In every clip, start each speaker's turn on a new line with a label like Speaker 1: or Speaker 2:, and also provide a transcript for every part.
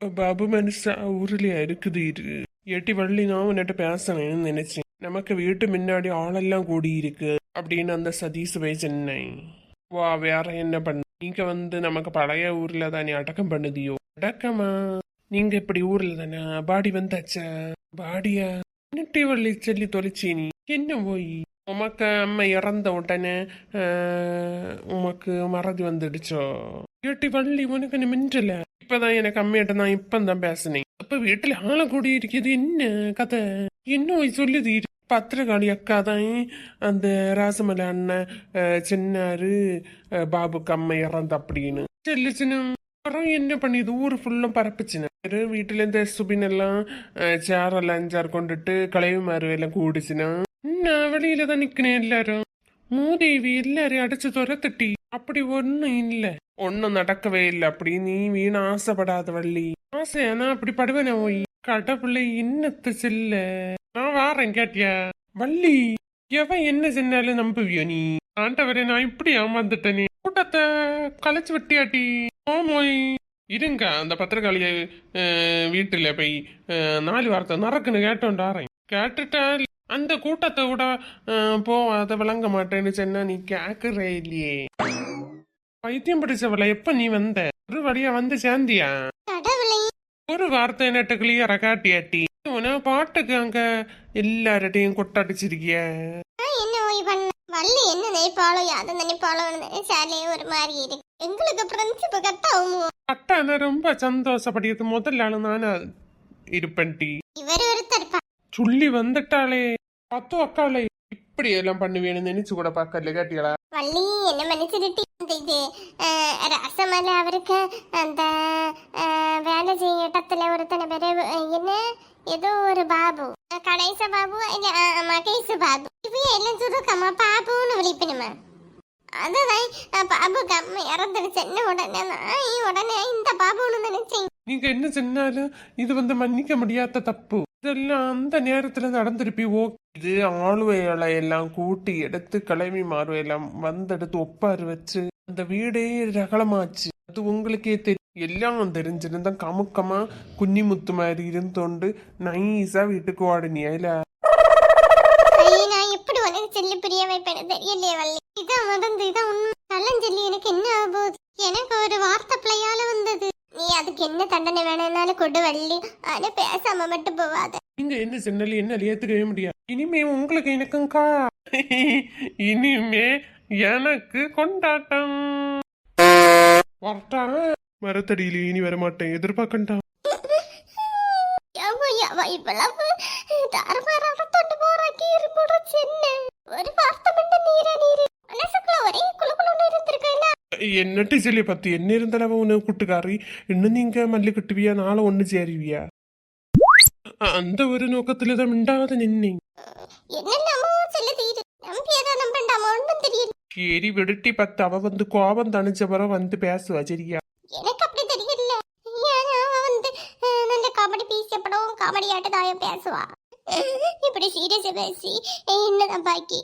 Speaker 1: பாபு மனுஷா ஊர்லயா இருக்குது இரு எட்டி வள்ளி நான் உன்னிட்ட பேசணும்னு நினைச்சேன் நமக்கு வீட்டு முன்னாடி ஆளெல்லாம் கூடி இருக்கு அப்படின்னு அந்த சதீஷ் போய் சொன்னேன் வா வேற என்ன பண்ண நீங்க வந்து நமக்கு பழைய ஊர்ல தானே அடக்கம் பண்ணுதியோ அடக்கமா நீங்க இப்படி ஊர்ல தானே பாடி வந்தாச்சா பாடியா நெட்டி வள்ளி சொல்லி தொலைச்சி நீ என்ன போய் உமக்கு அம்மா இறந்த உடனே உமக்கு மறதி வந்துடுச்சோ கேட்டி வள்ளி உனக்கு மின்றல. இப்பதான் எனக்கு அம்மையிட்ட நான் இப்பதான் பேசினேன். அப்ப வீட்டுல ஆள கூடி இருக்குது என்ன கதை? என்ன சொல்லுது? பத்திரகாளி அக்கா தான் அந்த ராசமலை அண்ணன் சின்னாரு ஆஹ், பாபுக்கு அம்மா இறந்த அப்படின்னு சொல்லிச்சுன்னு. அப்புறம் என்ன பண்ணிது? ஊர் ஃபுல்லும் பரப்புச்சுன்னு. வீட்டுல இந்த சுபின் எல்லாம் சேரெல்லாம் அஞ்சார் கொண்டுட்டு களைவு எல்லாம் கூடிச்சுன்னா. நான் வெளியில தான் நிக்கிறேன் எல்லாரும். மூதேவி எல்லாரையும் அடிச்சு துரத்துட்டி. அப்படி ஒண்ணும் இல்ல. ஒண்ணும் நடக்கவே இல்லை. அப்படி நீ வீண ஆசைப்படாத வள்ளி. ஆசையா நான் அப்படி படுவேன போய் கடவுளை இன்னத்து செல்ல. நான் வாரேன் கேட்டியா? வள்ளி எவன் என்ன சென்னாலும் நம்புவியோ நீ? ஆண்டவரே நான் இப்படி ஏமாந்துட்டேனே. கூட்டத்தை கலைச்சு விட்டியாட்டி. ஆமோய் இருங்க அந்த பத்திரக்காளிய அஹ், வீட்டுல போய் நாலு வாரத்தை நறக்குன்னு கேட்டோண்டாரேன் கேட்டுட்டா அந்த கூட்டத்தை விட அஹ், போவாத விளங்க மாட்டேன்னு சொன்னா நீ கேக்குறே இல்லையே. பைத்தியம் பிடிச்சவள எப்ப நீ வந்த? ஒரு வழியா வந்து சேர்ந்தியா? ஒரு வார்த்தை நட்டு கிளியரா காட்டியாட்டி. உன பாட்டுக்கு அங்க எல்லார்ட்டையும் கொட்டடிச்சிருக்கிய.
Speaker 2: வள்ளி என்ன நினைப்பாளோ யாதை நினைப்பாளோன்னு நினைச்சாலே ஒரு மாதிரி இருக்கு. எங்களுக்கு பிரின்சிபல் கட் ஆகுமோ?
Speaker 1: அட்டான ரொம்ப சந்தோஷப்படியது முதல் ஆளு நானா இருப்பேன் டி.
Speaker 2: இவர் ஒருத்தர்
Speaker 1: சொல்லி வந்துட்டாளே. பத்து அக்காளே இப்படி எல்லாம் பண்ணுவேன்னு நினைச்சு கூட பார்க்கல கேட்டியலா?
Speaker 2: வள்ளி என்ன மன்னிச்சிருட்டி இந்த இது ரசமலை அவருக்கு அந்த வேலை செய்ய இடத்துல ஒருத்தனை பேரு என்ன ஏதோ ஒரு பாபு கடைச பாபு இல்ல அஹ், பாபு இப்போ எல்லாம் சுருக்கமா பாபுன்னு விழிப்பணுமா அதுதான் பாபு கம்ம இறந்துடுச்சு என்ன உடனே நான் உடனே இந்த பாபுன்னு நினைச்சேன்
Speaker 1: நீங்க என்ன சொன்னாலும் இது வந்து மன்னிக்க முடியாத தப்பு இதெல்லாம் அந்த நேரத்துல நடந்திருப்பி. ஓ இது ஆளுவைகளை எல்லாம் கூட்டி எடுத்து கிளம்பி மாறுவையெல்லாம் வந்தெடுத்து ஒப்பாரு வச்சு அந்த வீடே ரகலமாச்சு. அது உங்களுக்கே தெரியும் எல்லாம் தெரிஞ்சிருந்தா கமுக்கமா குஞ்சிமுத்து மாதிரி இருந்தோண்டு நைஸா வீட்டுக்கு ஓடுனியா இல்ல
Speaker 2: எப்படி உனக்கு செல்லு பிரியவை வைப்பேன்னு தெரியலையே வள்ளி. இதான் மறந்து இதான் உண்மை. கள்ளஞ்சொல்லி எனக்கு என்ன ஆகுது எனக்கு ஒரு அதுக்கு என்ன தண்டனை வேணும்னாலும் கொடு வள்ளி. ஆனா பேசாம மட்டும் போவாத.
Speaker 1: நீங்க என்ன சொன்னாலும் என்ன ஏத்துக்கவே முடியாது. இனிமே உங்களுக்கு எனக்கும் கா. இனிமே எனக்கு கொண்டாட்டம். வரட்டா. மரத்தடியில இனி வரமாட்டேன். எதிர்பார்க்கண்டா.
Speaker 2: இவ்வளவு தாறுமாறாக போறாக்கி இருமுறை சென்ன.
Speaker 1: தான் மிண்டாத நின்னே
Speaker 2: என்னெல்லாமோ சொல்லி தீரு நம்பியதா நம்பண்டாமா ஒன்றும் தெரியல
Speaker 1: சரி விடுட்டி பத்து அவ வந்து கோபம் தணிச்ச பிறகு வந்து பேசுவா சரியா
Speaker 2: எனக்கு அப்படி தெரியல ஏன் அவ வந்து அஹ், நல்ல காமெடி பீசிய படம் காமெடி ஆட்டதாயம் பேசுவா இப்படி சீரியஸா பேசி என்னதான் பாக்கி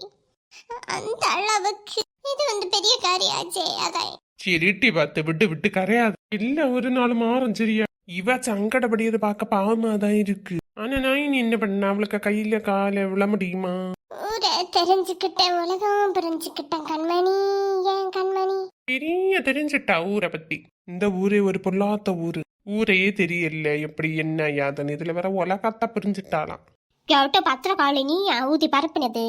Speaker 2: அந்த அளவுக்கு இது வந்து பெரிய காரியாச்சே அதான்
Speaker 1: விட்டு விட்டு கரையாது. இல்ல ஒரு நாள் மாறும் சரியா? இவ சங்கடப்படியது பார்க்க பாவமா தான் இருக்கு. ஆனா நான் இனி என்ன பண்ண? அவளுக்கு கையில கால விழ முடியுமா?
Speaker 2: ஊரை தெரிஞ்சுக்கிட்டேன் உலகம் புரிஞ்சுக்கிட்டேன் கண்மணி. ஏன் கண்மணி?
Speaker 1: பெரிய தெரிஞ்சிட்டா ஊரை பத்தி. இந்த ஊரே ஒரு பொல்லாத ஊரு. ஊரையே தெரியல எப்படி என்ன யாதன்னு. இதுல வேற உலகத்தை புரிஞ்சிட்டாலாம்
Speaker 2: கேட்டு பத்திரகாளினி ஊதி பரப்பினது.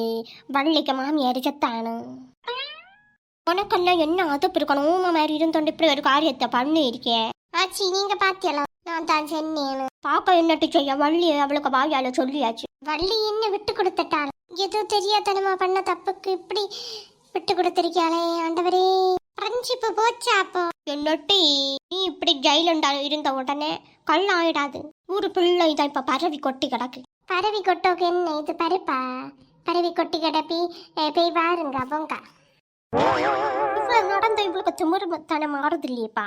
Speaker 2: வள்ளிக்கு மாமியார் செத்தானு. உனக்கெல்லாம் என்ன அதப்பு இருக்கணும்? ஊமை மாதிரி இருந்தோண்டு இப்படி ஒரு காரியத்தை பண்ணி இருக்கேன் ஆச்சி நீங்க பாத்தியலாம் நான் தான் சொன்னேன்னு பாப்பா என்னட்டு செய்ய? வள்ளி அவளுக்கு வாயால சொல்லியாச்சு. வள்ளி என்ன விட்டு கொடுத்துட்டாள்? ஏதோ தெரியாதனமா பண்ண தப்புக்கு இப்படி விட்டு கொடுத்திருக்காளே ஆண்டவரே. ஃப்ரெண்ட்ஷிப்பு போச்சா அப்போ? என்னட்டி நீ இப்படி ஜெயிலுண்டா இருந்த உடனே? கல் ஆயிடாது. ஊரு பிள்ளை தான் இப்ப பரவி கொட்டி கிடக்கு. பரவி கொட்டோக்கு என்ன? இது பருப்பா? பரவி கொட்டி கிடப்பி போய் பாருங்க அவங்க ഇപ്പൊ എന്നോടെന്താ ഇവൾ കൊച്ചുമൂര് താനെ മാറുന്നില്ലേപ്പാ?